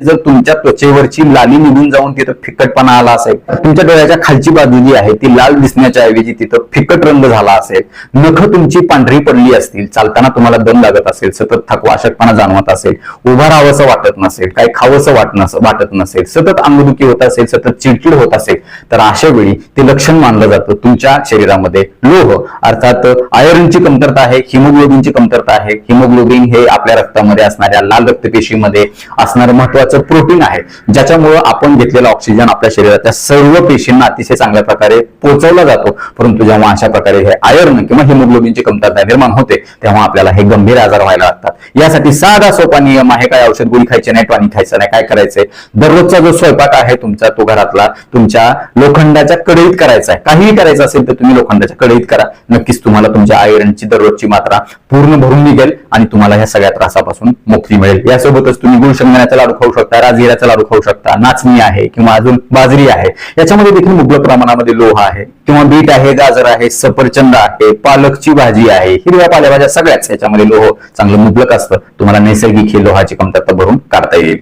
जर तुमच्या त्वचेवरची लाली निघून जाऊन तिथं फिकटपणा आला असेल तुमच्या डोळ्याच्या खालची बाजू जी आहे ती लाल दिसण्याच्या ऐवजी तिथं फिकट रंग झाला असेल नख तुमची पांढरी पडली असतील चालताना तुम्हाला दम लागत असेल सतत थकवा अशक्तपणा जाणवत असेल उभा राहावंसं वाटत नसेल काही खावंसं वाट वाटत नसेल सतत अंगदुखी होत असेल सतत चिडचिड होत असेल तर अशा वेळी ते लक्षण मानलं जातं. तुमच्या शरीरामध्ये लोह अर्थात आयरनची कमतरता आहे हिमोग्लोबिनची कमतरता आहे. हिमोग्लोबिन हे आपल्या रक्तामध्ये असणाऱ्या लाल रक्तपेशीमध्ये असणारं महत्वाचं प्रोटीन आहे ज्याच्यामुळं आपण घेतलेला ऑक्सिजन आपल्या शरीराच्या सर्व पेशींना अतिशय चांगल्या प्रकारे पोहोचवला जातो. परंतु जेव्हा अशा प्रकारे हे आयर्न किंवा हिमोग्लोबिनची कमतरता निर्माण होते तेव्हा आपल्याला हे गंभीर आजार व्हायला लागतात. यासाठी साधा सोपा नियम आहे काय औषध गोळी खायची नाही पाणी खायचं नाही काय करायचंय? दररोजचा जो स्वयंपाक आहे तुमचा तो घरातला तुमच्या लोखंडाच्या कडईत करायचा आहे. काहीही करायचं असेल तर तुम्ही लोखंडाच्या कडईत करा. नक्कीच तुम्हाला तुमच्या आयरनची दररोजची मात्रा पूर्ण भरून निघेल आणि तुम्हाला ह्या सगळ्या त्रासापासून मुक्ती मिळेल. यासोबतच तुम्ही गुळ शेंगदाण्याचा लाडू खाऊ शकता राजगिराचा लाडू खाऊ शकता नाचणी आहे किंवा अजून बाजरी आहे. याच्यामध्ये देखील मुबलक प्रमाणामध्ये लोह आहे किंवा बीट आहे गाजर आहे सफरचंद आहे पालकची भाजी आहे. हिरव्या पालेभाज्या सगळ्याच याच्यामध्ये लोह चांगलं मुबलक असतं. तुम्हाला नैसर्गिक ही लोहाची कमतरता भरून काढता येईल.